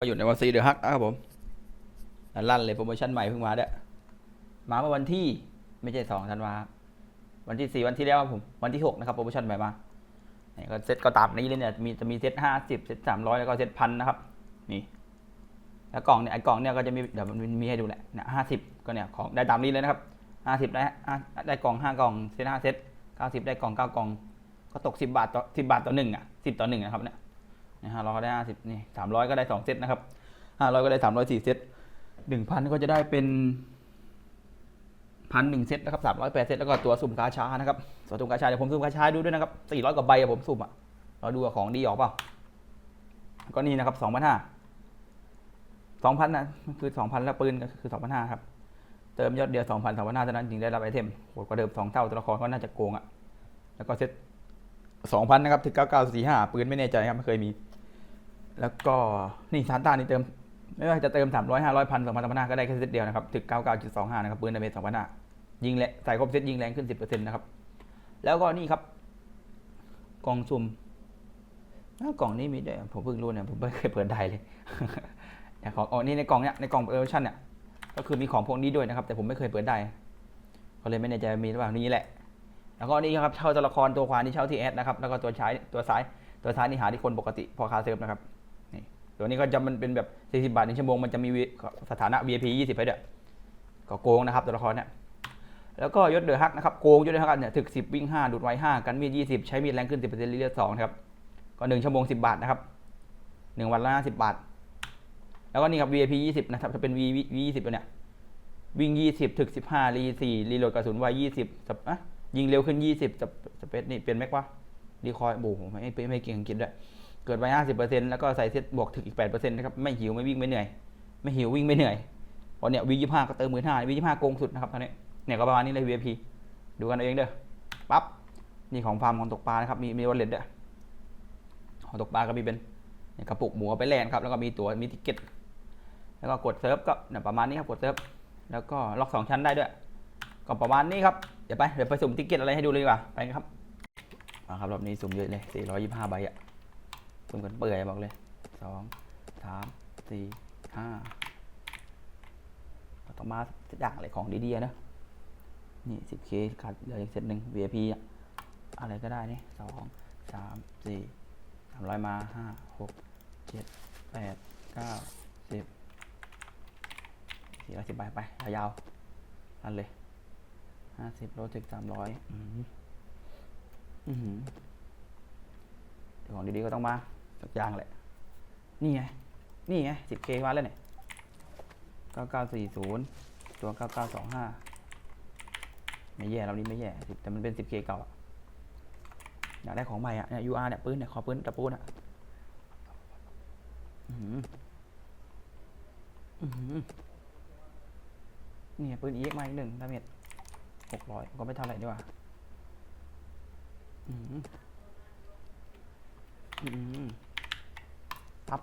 ก็อยู่ในวันซีเดอะฮักนะครับผมลั่นเลยโปรโมชั่นใหม่เพิ่งมาเด้อมาเมื่อวันที่ไม่ใช่สองธันวาวันที่สี่วันที่แล้วครับผม วันที่หกนะครับโปรโมชั่นใหม่มาเนี่ยก็เซ็ตก็ตามนี้เลยเนี่ยมีจะมีเซ็ตห้าสิบเซ็ตสามร้อยแล้วก็เซ็ตพันนะครับ นี่ แล้วกล่องเนี่ยไอ้กล่องเนี่ยก็จะมีเดี๋ยวมันมีให้ดูแหละเนี่ยห้าสิบก็เนี่ยของได้ตามนี้เลยนะครับห้าสิบได้ได้กล่องห้ากล่องเซ็ตห้าเซ็ตเก้าสิบได้กล่องเก้ากล่อง ก็ตกสิบบาทต่อสิบาทต่อหนึ่งอะสิบต่อหนึ่งนะครับเนี่ย นะฮะเราก็ได้ห้าสิบนี่สามร้อยก็ได้สองเซตนะครับห้าร้อยก็ได้สามร้อยสี่เซตหนึ่งพันก็จะได้เป็นพันหนึ่งเซตนะครับสามร้อยแปดเซตแล้วก็ตัวสุ่มกาชานะครับตัวสุ่มกาชาเดี๋ยวผมสุ่มกาชาดูด้วยนะครับสี่ร้อยกว่าใบอะผมสุ่มอะเราดูว่าของดีออกเปล่าก็นี่นะครับสองพันห้าสองพันนะคือสองพันแล้วปืนก็คือสองพันห้าครับเติมยอดเดียวสองพันสองพันห้าเท่านั้นจึงได้รับไอเทมโหดกว่าเดิมสองเท่าตัวละครก็น่าจะโกงอะแล้วก็เซตสองพันนะครับถึงเก้าเก้าสี่ห้าปืนไม่แน่ใจครับไม่เคยมี แล้วก็นี่ซานต้านี่เติม ไม่ว่าจะเติมสามร้อยห้าร้อยพันสองพันสองพันห้าก็ได้แค่เซตเดียวนะครับถึงเก้าเก้าจุดสองห้านะครับปืนดาเมจสองพันห้ายิงแหละใส่ครบเซตยิงแรงขึ้นสิบเปอร์เซ็นต์นะครับ แล้วก็นี่ครับ กล่องซุ่มอ้ากล่องนี้มีด้วยผมเพิ่งรู้เนี่ยผมไม่เคยเปิดได้เลยแต่ของอ๋อนี่ในกล่องเนี้ยในกล่องเออร์ชันเนี่ยก็คือมีของพวกนี้ด้วยนะครับ แต่ผมไม่เคยเปิดได้ก็เลยไม่แน่ใจมีหรือเปล่านี่แหละ แล้วก็นี่ครับเช่าตัวละครตัวขวานี่เช่าที่แอดนะครับแล้วก็ตัวซ้ตัวซ้ายตัวซ้ายนี่หาที่คนปกติพอคาเซิร์ฟนะครับ ตัวนี้ก็จะมันเป็นแบบ 40 บาทในชั่วโมงมันจะมีสถานะ VIP 20ไปด้วยก็โกงนะครับตัวละครเนี่ยแล้วก็ยศเดือฮักนะครับโกงยศเดือฮักเนี่ยถึก 10 วิ่ง 5 ดูดไว้ 5 กันมีด 20 ใช้มีดแรงขึ้น 10%เรื่อยๆ2นะครับก็ 1 ชั่วโมง 10 บาทนะครับ 1 วันละ50 บาท แล้วก็นี่ครับ VIP 20 นะครับถ้าเป็น V V 20เนี่ยวิ่ง 20 ถึก 15 รี4รีโหลดกระสุนไว20สับอะยิงเร็วขึ้น 20สเปสเปซนี่เป็นแม็กวะรีคอยโอ้โหไม่ไม่ไม่เก่งอังกฤษด้วย เกิดไว้50%แล้วก็ใส่เซตบวกถึงอีก8%นะครับไม่หิวไม่วิ่งไม่เหนื่อย ไม่หิววิ่งไม่เหนื่อยเพราะเนี่ยวียี่ห้าก็เติมหมื่นห้าวียี่ห้าโกงสุดนะครับตอนนี้เนี่ยก็ประมาณนี้เลย VIP ดูกันเอาเองเด้อปั๊บนี่ของฟาร์มของตกปลานะครับมีมีวอลเล็ตด้วยของตกปลาก็มีเป็นเนี่ยกระปุกหมูไปแลนครับแล้วก็มีตั๋วมีติเก็ตแล้วก็กดเซิร์ฟก็เนี่ยประมาณนี้ครับกดเซิร์ฟแล้วก็ล็อกสองชั้นได้ด้วยก็ประมาณนี้ครับเดี๋ยวไปเดี๋ยวไปสุ่มติ๊กเก็ตอะไรให้ดูเลยดีกว่าไปครับมาครับรอบนี้สุ่มเยอะเลย425ใบอะ สุ่มกันเปื่อยบอกเลยสองสามสี่ห้าต้องมาสักอย่างอะไรของดีๆนะนี่ 10k ขาดเหลืออีกเซตหนึ่ง VIP อะอะไรก็ได้นี่สองสามสี่สามร้อยมาห้าหกเจ็ดแปดเก้าสิบสี่ร้อยสิบใบไป ยาวๆนั่นเลยห้าสิบลดถึงสามร้อยอืมอือหือเดี๋ยวของดีๆก็ต้องมา สักอย่างแหละ นี่ไง นี่ไงสิบเคมาแล้วเนี่ยเก้าเก้าสี่ศูนย์ตัวเก้าเก้าสองห้าไม่แย่เรานี้ไม่แย่แต่มันเป็นสิบเคเก่าอยากได้ของใหม่อะเนี่ย UR เนี่ยปืนเนี่ย ขอปืนตะปูนอะนี่ไงปืน EX มาอีกหนึ่งดาเมจหกร้อยก็ไม่เท่าไหร่ดีกว่าอืมอืมปั๊บ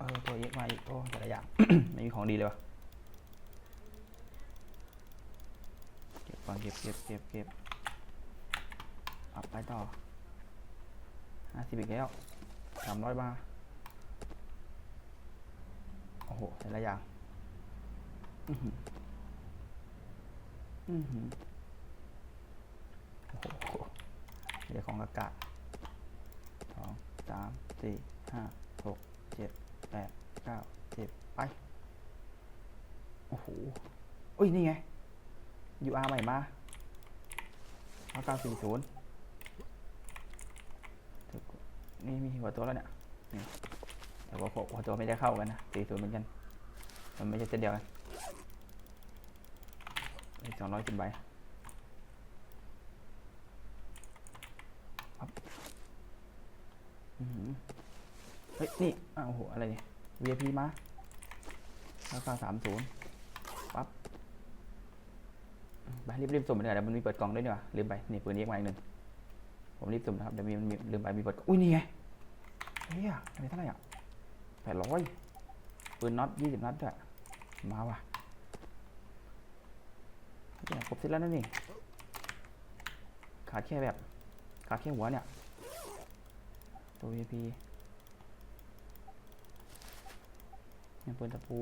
เออตัวเยอะมาอีกโอ้แต่ละอย่าง ไม่มีของดีเลยวะเก็บก่อนเก็บเก็บเก็บเก็บอัพไปต่อห้าสิบอีกแล้วสามร้อยบาทโอ้โหแต่ละอย่างอือหืออือหือโอ้โหเดี๋ยวของอากาศสองสามสี่ห้าหกเจ็ด แปดเก้าสิบไป โอ้โหอุ้ย นี่ไง UR ใหม่มาเก้าสี่ศูนย์นี่มีหัวตัวแล้วเนี่ยนี่แต่ว่าหัวตัวไม่ได้เข้ากันนะสี่ศูนย์เหมือนกัน มันไม่ใช่เส้นเดียวกันสองร้อยสิบใบปั๊บอื้อ ฮ้ย นี่อ้าวโอ้โห อะไรเนี่ย VIP มาแล้วก็สามศูนย์ปั๊บไปรีบรีบๆสุ่มไปเลยเดี๋ยวมันมีเปิดกล่องด้วยนี่หว่าลืมไป นี่ปืนเอ็กมาอีกหนึ่งผมรีบสุ่มนะครับ เดี๋ยวมีมันมีลืมไปมีเปิดกล่องอุ้ย นี่ไงเฮ้ยอะไรเท่าไหร่อะแปดร้อยปืนน็อตยี่สิบนัดด้วยมาว่ะเนี่ยครบเสร็จแล้วนะนี่ ขาดแค่แบบ ขาดแค่หัวเนี่ย ตัว VP เปืนตะปู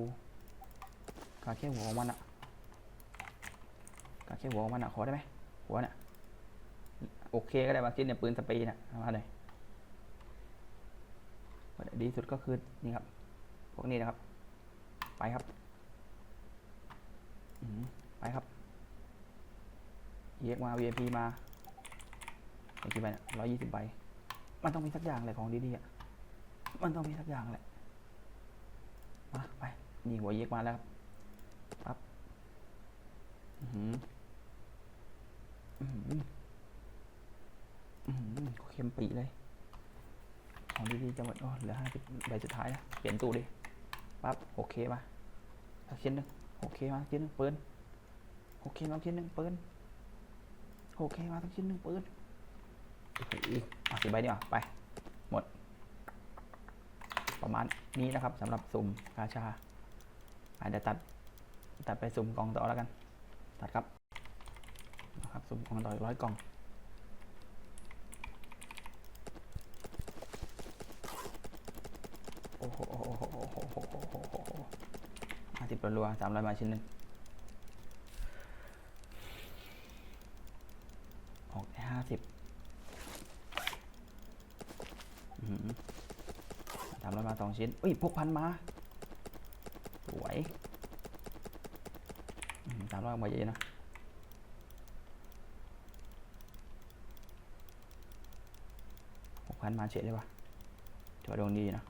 กาแค่หัวของมันอะกาแค่หัวของมันอะขอได้ไหมหัวเนี่ยโอเคก็ได้บางทีเนี่ยปืนสเปรย์น่ะเอามาเลยดีที่สุดก็คือนี่ครับ พวกนี้นะครับ ไปครับไปครับเยกมา VIP มาไอ้กี่ใบเนี่ยร้อยยี่สิบใบ มันต้องมีสักอย่างแหละของดีๆอะ มันต้องมีสักอย่างแหละ มาไปนี่หัวเยกมาแล้วครับปั๊บอือหืออือหืออือหือเค็มปีเลยของดีๆจะหมดอ๋อเหลือห้าสิบใบสุดท้ายนะเปลี่ยนตู้ดิปั๊บโอเคมาสักชิ้นหนึ่งโอเคมาสักชิ้นหนึ่งปืนโอเคมาสักชิ้นหนึ่งปืนโอเคมาสักชิ้นหนึ่งปืนอ้โหอะสิบใบดีกว่าไป ประมาณนี้นะครับสำหรับสุ่มกาชาอาจจะตัดตัดไปสุ่มกล่องต่อแล้วกัน ตัดครับนะครับสุ่มกล่องต่ออีกร้อยกล่องโอ้โหห้าสิบรัวสามร้อยมาชิ้นหนึ่งออกได้ห้าสิบสามร้อยมาสองชิ้นอุ้ยพกพันมา สวยสามร้อยมาเยอะนะหกพันมาเฉยเลยว่ะถือว่าดวงดีนะ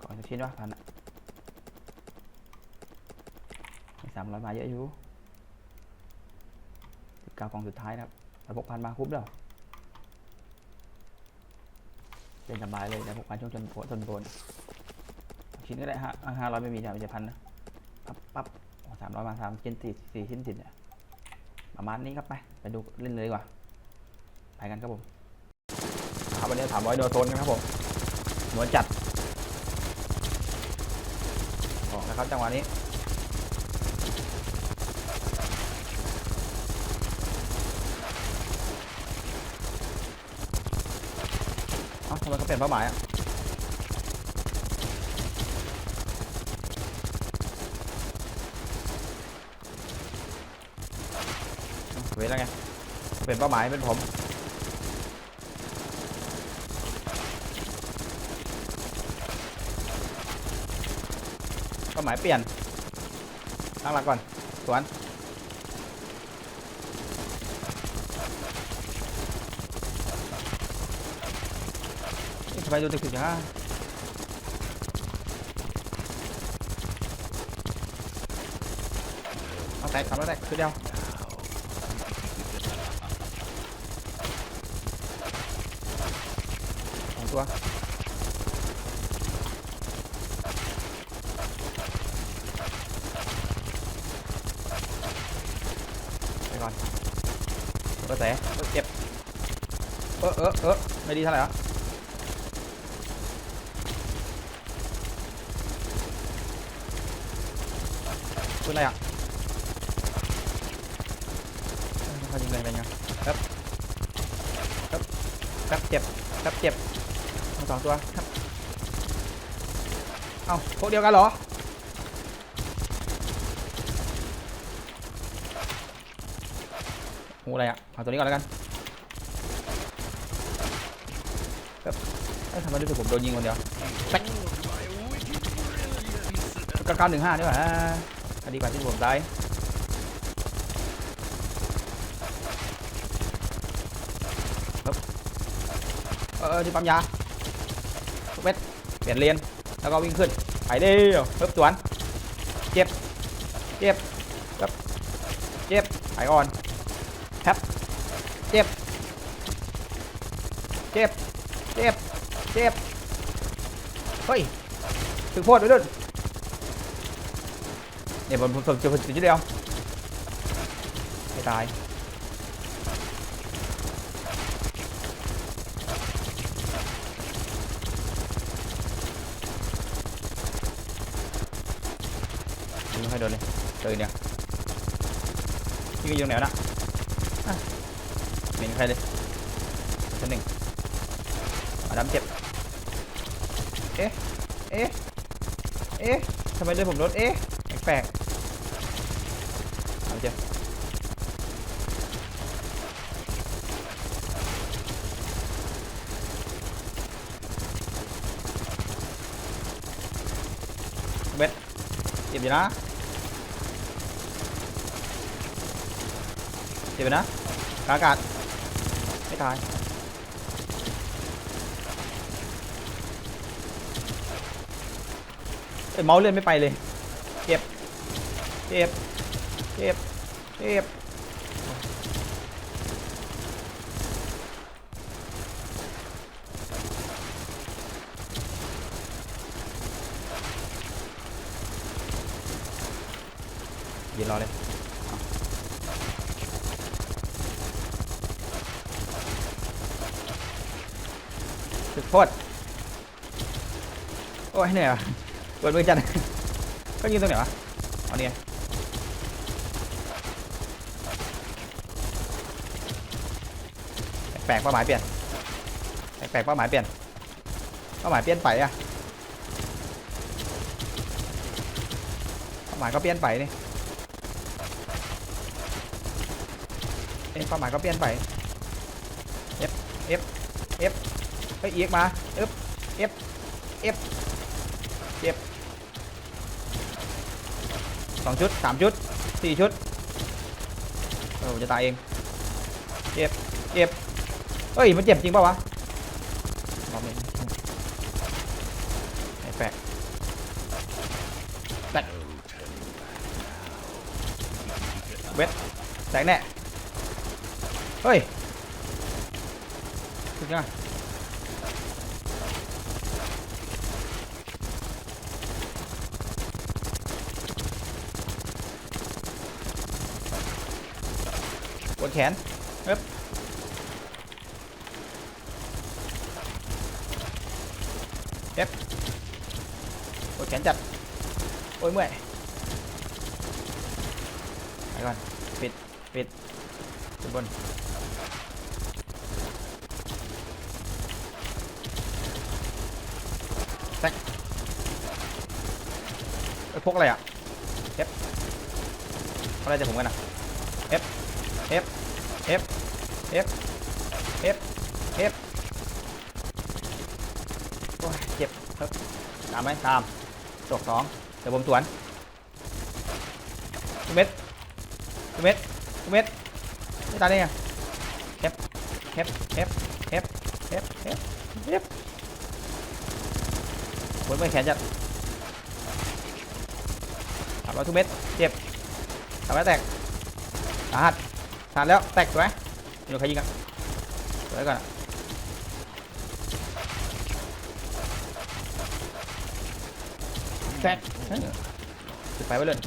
ขอสักชิ้นวะพันอะสามร้อยมาเยอะอยู่สิบเก้ากองสุดท้ายนะครับแต่หกพันมาคุ้มแล้ว เป็นสบายเลยแต่หกพันช่วงจนโผล่จนโผล่ชิ้นก็ได้ฮะห้าร้อยไม่มีจ่ายไปเจ็ดพันนะปั๊บปั๊บสามร้อยมาสามชิ้นสี่สี่ชิ้นติดเนี่ยประมาณนี้ครับไปไปดูเล่นเลยดีกว่าไปกันครับผมครับวันนี้ถามร้อยโดนโซนกันครับผมหนวลจัดออกนะครับจังหวะนี้เอ้าทำไมเขาเปลี่ยนเป้าหมายอะเอ้าเว้ยแล้วไง เปลี่ยนเป้าหมายเป็นผมเป้าหมายเปลี่ยนตั้งหลักก่อนสวน นี่ทำไมดูตึกๆอย่างนั้นเอาแตกทำแล้วแตกคือเดียวสองตัวไปก่อนกระแสเออเจ็บ เออเออเออไม่ดีเท่าไหร่หรอคุณอะไรอะเอ้ยเขายิงแรงๆยังครับครับ ครับเจ็บครับเจ็บทั้งสองตัวครับเอ้าพวกเดียวกันเหรองูอะไรอะเอาตัวนี้ก่อนแล้วกันครับเอ้ยทำไมรู้สึกผมโดนยิงคนเดียวแป๊กก็เก้าหนึ่งห้านี่หว่าอันดีกว่าที่ผมได้ค เออที่ปั๊มยาเม็ดเปลี่ยนเลนแล้วก็วิ่งขึ้นไปเร็วเพิ่มสวนเจ็บเจ็บครับเจ็บไปอ่อนแทบเจ็บเจ็บเจ็บเจ็บเฮ้ยถึงโพดไปด้วยเนี่ยผมผมเจอจุดเดียวไม่ตายยิงไม่ค่อย โดนเลยเจอเนี่ยยิงอยู่ไหนวะน่ะไม่มีใครเลยชั้นหนึ่งมาดำเจ็บ เอ๊ะ เอ๊ะ เอ๊ะทำไมเลือดผมลด เอ๊ะ แปลกๆเอาเจ็บเบ็ดเจ็บอยู่นะ จ็บอยู่นะกางอากาศไม่ตายเอ้ยเมาส์เลื่อนไม่ไปเลยเจ็บเจ็บเจ็บเจ็บ ยืนรอเลยสุดโทษโอ้ยเหนื่อยว่ะปวดมือจัดก็ยืนตรงไหนวะเอาเนี่ยแปลกเป้าหมายเปลี่ยนแปลกเป้าหมายเปลี่ยนเป้าหมายเปลี่ยนไปอะเป้าหมายก็เปลี่ยนไปนี่เอ้ยเป้าหมายก็เปลี่ยนไป F F F เฮ้ยเอียกมา F F F สองชุดสามชุดสี่ชุดเออจะตายเองเจ็บเจ็บเฮ้ยมันเจ็บจริงป่าวะรอบนี้ไม่แปลกแตกเวทแตกแน่เฮ้ยถึงยัง ดแขนเอ๊บเอ๊บปวดแขนจัด โอ้ยเมื่อยไปก่อน ปิด ปิดขึ้นบนแซกเอ้ยพกอะไรอะเอฟอะไรจะผมกันอะ F F F F F F โอ้ยเจ็บครับตามไหมตามตกสองเดี๋ยวผมสวนทุกเม็ดทุกเม็ดทุกเม็ดไม่ตายได้ไง F F F F F F F ปวดเมื่อยแขนจัดสามร้อยทุกเม็ดเจ็บสามร้อยแตกสาหัส สาหัสแล้วแตกสวยเดี๋ยวใครยิงกันสวยก่อนแตกเออจุดไฟไว้เลย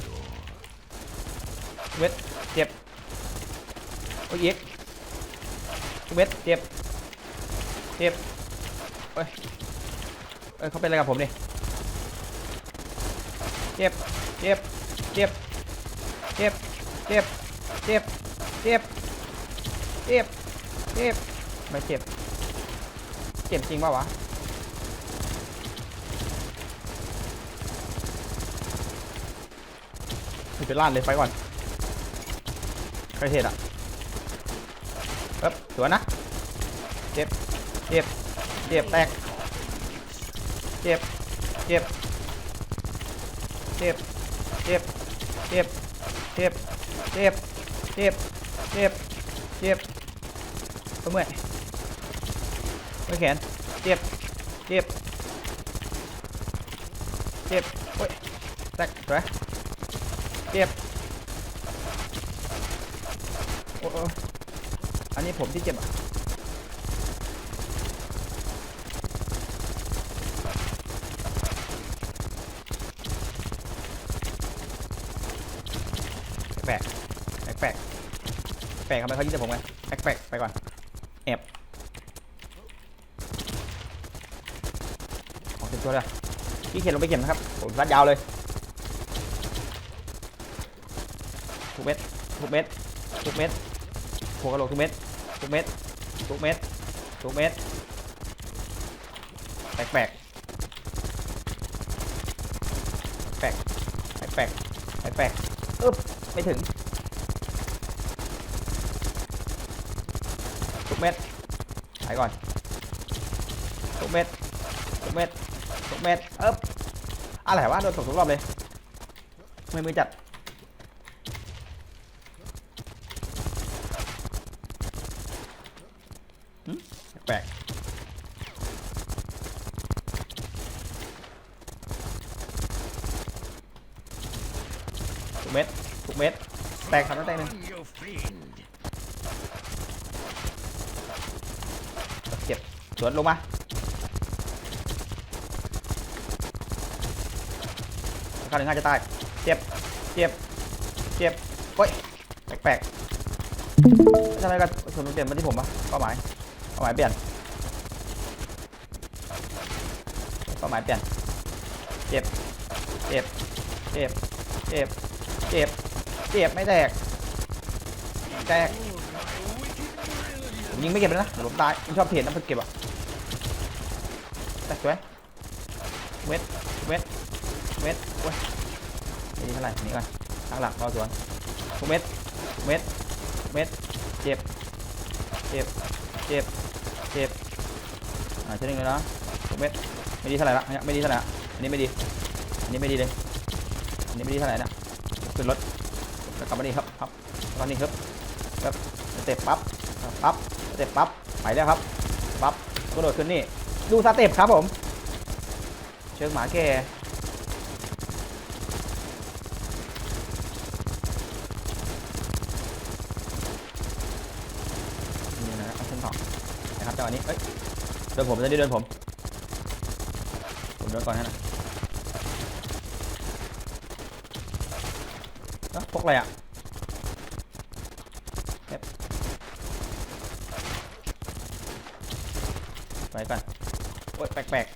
เวทเจ็บโอ้ยเอ็กเวทเจ็บเจ็บเอ้ยเอ้ยเขาเป็นอะไรกับผมดิเจ็บเจ็บเจ็บเจ็บเจ็บเจ็บ เจ็บ เจ็บ เจ็บ ไม่เจ็บ เจ็บจริงป่าวะ ไปล่านเลยไฟก่อนใครเหตุอะเอ๊บสวนนะ เจ็บ เจ็บ เจ็บแตก เจ็บ เจ็บ เจ็บ เจ็บ เจ็บ เจ็บ เจ็บ เจ็บ เจ็บ เจ็บเมื่อยเมื่อยแขน เจ็บ เจ็บ เจ็บโอ้ยแตกสวยเจ็บ โอ้โออันนี้ผมที่เจ็บอะ แปลกแปลกแปลกแป ลกทำไมเขายิงแต่ผมไงแปลกแปลกไปก่อนแอบของเต็มตัวเลยพี่เขียนลงไปเข็มนะครับผมรัดยาวเลยทุกเม็ดทุกเม็ดทุกเม็ดหัวกระโหลกทุกเม็ดทุกเม็ดทุกเม็ดทุกเม็ดแปลกแปลกแปลกแปลกแปลกแปลกอึ๊บไม่ถึงทุก เม็ดไปก่อนทุกเม็ดทุกเม็ดทุกเม็ดอ๊บอะไรวะโดนตกทุกรอบเลยไม่มือจัดหึแปลก ทุกเม็ดทุกเม็ดแตกครับแล้วแตกหนึ่ง You fiend. เจ็บสวน ลงมา ข้าหนึ่งข้าจะตาย เจ็บ เจ็บ เจ็บโอ้ย แปลกๆทำไมกันส่วนมันเปลี่ยนมาที่ผมปะเป้าหมาย เป้าหมายเปลี่ยน เป้าหมายเปลี่ยน เจ็บ เจ็บ เจ็บ เจ็บ เจ็บ เจ็บ ไม่แตก แตกผมยิงไม่เก็บเลยนะเดี๋ยวผมตายผมชอบเทรดนะเพื่อเก็บอะ สวยเวทเวทเวทเว้ยไม่ดีเท่าไหร่นี่ก่อนตั้งหลักรอสวนทุกเม็ดทุกเม็ดทุกเม็ดเจ็บเจ็บเจ็บเจ็บอ่าเช่นนี้เลยนะทุกเม็ดไม่ดีเท่าไหร่ละอันเนี้ยไม่ดีเท่าไหร่อันนี้ไม่ดีอันนี้ไม่ดีเลยอันนี้ไม่ดีเท่าไหร่นะขึ้นรถแล้วกลับมาดีครับครับตอนนี้ครับครับเต็ปปั๊บปั๊บเต็ปปั๊บไปแล้วครับปั๊บกระโดดขึ้นนี่ ดูสเต็ปครับผม เชิงหมาแก่นี่นะครับเอาเส้นสอนะครับจังหวะนี้เอ้ยเดินผมจะได้เดินผม ผมเดินก่อนให้นะเอ้าพกอะไรอะ ไปก่อนโอ๊ย แปลกแปลก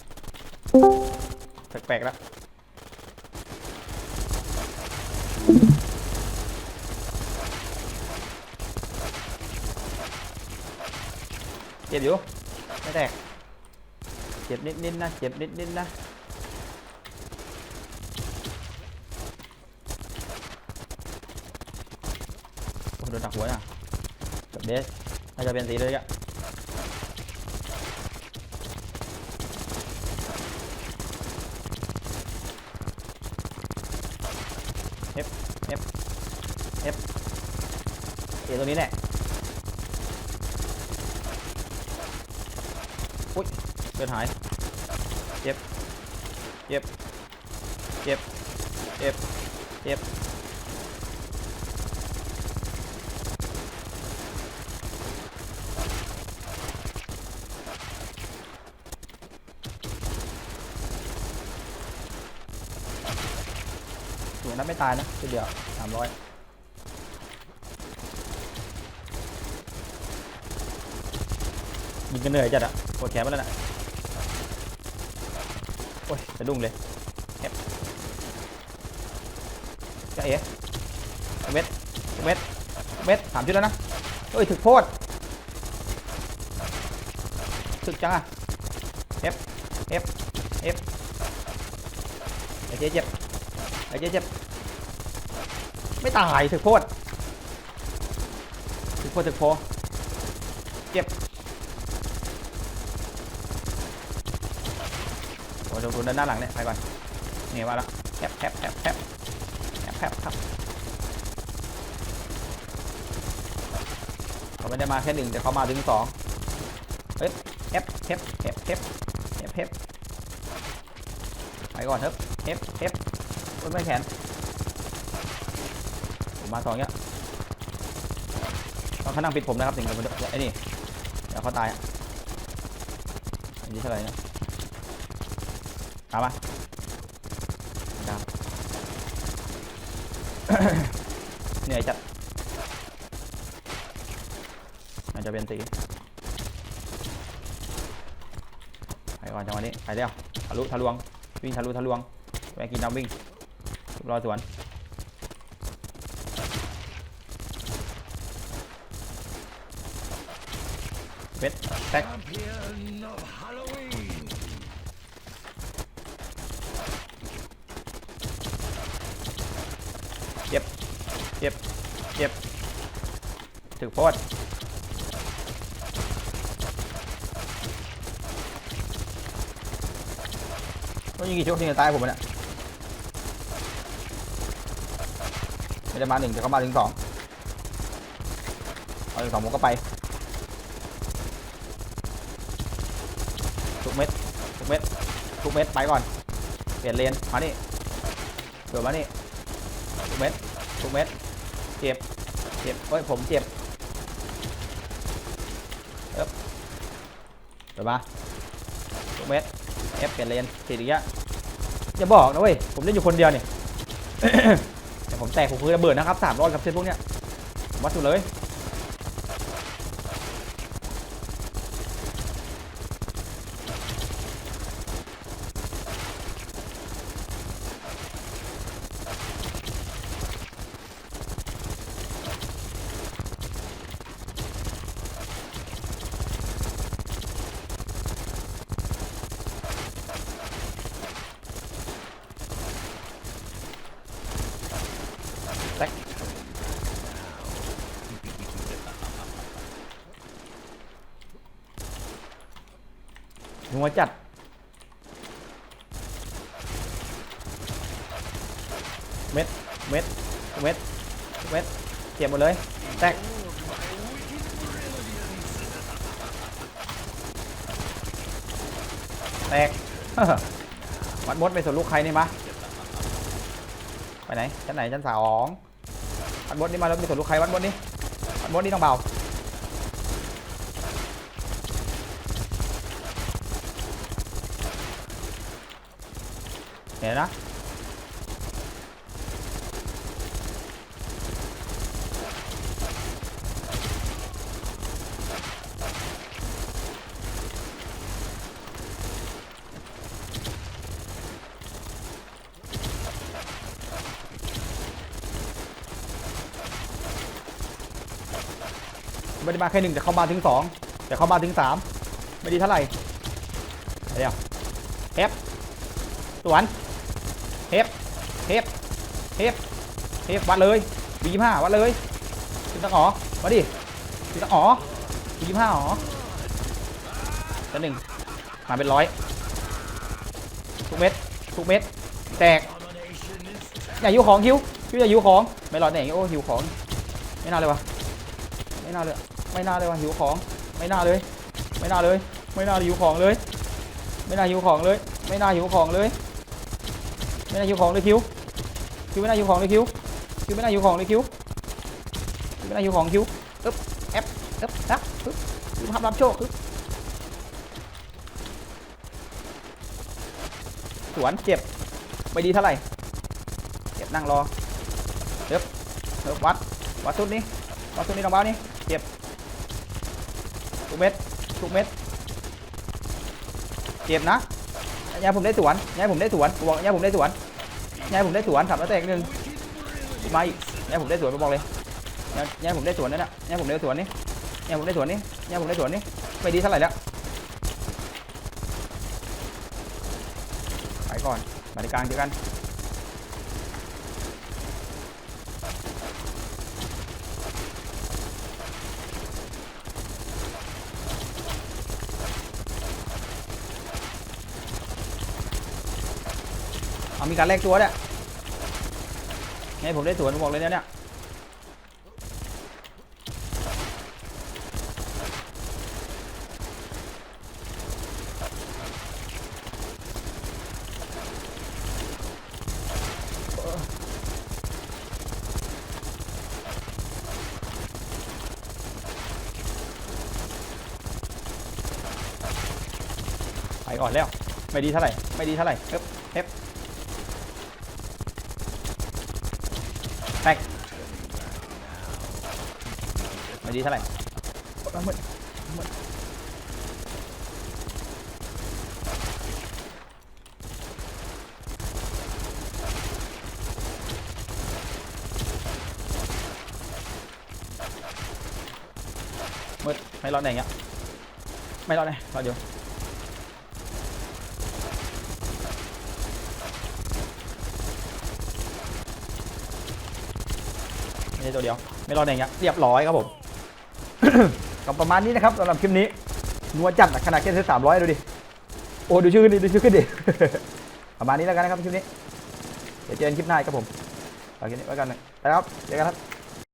แปลกแปลกๆแล้วเจ็บอยู่ไม่แตกเจ็บนิดนิดๆนะเจ็บนิดนิดๆนะโอ้โดนดักหัวอะกับเบสน่าจะเป็นสีเลยอะ เอตัวนี้แหละอุ้ยเลือดหาย เจ็บ เจ็บ เจ็บ เจ็บ เจ็บ สวย นะไม่ตายนะทีเดียวสามร้อยยิงกันเหนื่อยจัดอะปวดแขนมาแล้วนะโอ้ยจะดุ้งเลยเฮ็บจะเอ๋เม็ดเม็ดเม็ดสามชุดแล้วนะเฮ้ยถึกโพดถึกจังอะเอฟเอฟเอฟไอ้เจ๊เจ็บไอ้เจ๊เจ็บ ไม่ตายถึกโพดถึกโพดถึกโพเจ็บโอ้เดี๋ยวดูด้านหลังเนี่ยไปก่อนนี่มาแล้วแคบแคบแคบแคบแคบแคบครับเขาไม่ได้มาแค่หนึ่งแต่เขามาถึงสองเฮ้ยแคบแคบแคบแคบแคบแคบไปก่อนเถอะแคบแคบต้นไม้แขน ผมมาสองเนี้ยตอนเขานั่งปิดผมนะครับถึงกับไอ้นี่เดี๋ยวเขาตายอะอันนี้เท่าไหร่นี่ยตามมาตามเหนื่อยจัดมันจะเป็นสีไปก่อนจังหวะนี้ไปแล้วทะลุทะลวงวิ่งทะลุทะลวงแวกินน้ำวิ่งรอสวน เวทแท็กเย็บเย็บเย็บถือโพดต้องยิงกี่ชุดถึงจะตายผมเนี่ยไม่ได้มาหนึ่งแต่เขามาถึงสองมาถึงสองผมก็ไป เม็ดไปก่อน เปลี่ยนเลนมานี่เดี๋ยวมานี่ทุกเม็ดทุกเม็ดเจ็บ เจ็บเฮ้ยผมเจ็บเอ๊บเดี๋ยวมาทุกเม็ดเอฟเปลี่ยนเลนติดอีกแล้วอย่าบอกนะเว้ย ผมเล่นอยู่คนเดียวนี่แต่ผมแตกผมคือระเบิดนะครับสามร้อยกับเซตพวกเนี้ยมวัดสุดเลย หัวจัด เม็ด เม็ด เม็ด เม็ดเก็บหมดเลย แตก แตกวัดมดไปส่วนลูกใครนี่มาไปไหน ชั้นไหน ชั้นสองวัดมดนี่มาแล้วไปส่วนลูกใครวัดมดนี่วัดมดนี่ต้องเบา ห็นนะไม่ได้มาแค่หนึ่งแต่เขามาถึงสองแต่เขามาถึงสามไม่ดีเท่าไหร่เดี๋ยวเอฟสวน เฮฟเฮฟเฮฟวัดเลยบีห้าวัดเลยถึงตั้งอ๋อมาดิถึงตั้งอ๋อบีห้าอ๋อชั้นหนึ่งมาเป็นร้อยทุกเม็ดทุกเม็ดแตกอย่าหิวของคิวคิวอย่าหิวของไม่รอดแน่โอ้หิวของ ไม่น่าเลยวะไม่น่าเลยไม่น่าเลยวะหิวของ ไม่น่าเลย ไม่น่าเลย ไม่น่าหิวของเลย ไม่น่าหิวของเลย ไม่น่าหิวของเลย ไม่น่าหิวของเลยคิว คิวไม่น่าหิวของเลยคิวคิวไม่น่าหิวของเลยคิวคิวไม่น่าหิวของคิวอึ๊บแอปอึ๊บนะอึ๊บคิวทำรับโชคอึ๊บสวนเจ็บไม่ดีเท่าไหร่เจ็บนั่งรอเอ๊บเอ๊บวัดวัดชุดนี้วัดชุดนี้น้องบ้านี่เจ็บทุกเม็ดทุกเม็ดเจ็บนะยายผมได้สวนยายผมได้สวนบอกยายผมได้สวน ยายผมได้สวนสามแล้วแตกหนึ่งมาอีกยายผมได้สวนไปบอกเลยยายยายผมได้สวนนั่นน่ะยายผมได้สวนนี่ยายผมได้สวนนี่ยายผมได้สวนนี่ไม่ดีเท่าไหร่แล้วไปก่อนมาในการเจอกัน เอามีการแลกตัวเนี่ยยายผมได้สวนผมบอกเลยเนี่ยเนี่ยไปก่อนแล้ว ไม่ดีเท่าไหร่ ไม่ดีเท่าไหร่เอ๊บ เอ๊บไม่ดีเท่าไหร่เอาหมดเอาหมดมืดไม่รอดไหนเงี้ยไม่รอดไหนรอดอยู่ ตัวเดียว ไม่รอดอย่างเงี้ยเรียบร้อยครับผม ก็ประมาณนี้นะครับสำหรับคลิปนี้นัวจัดอะขนาดแค่เซตสามร้อยดูดิ โอ้ดูชื่อขึ้นดิดูชื่อขึ้นดิ ประมาณนี้แล้วกันนะครับคลิปนี้ เดี๋ยวเจอกันคลิปหน้าครับผมฝากคลิปนี้ไว้กันนะไปครับเจอกันครับ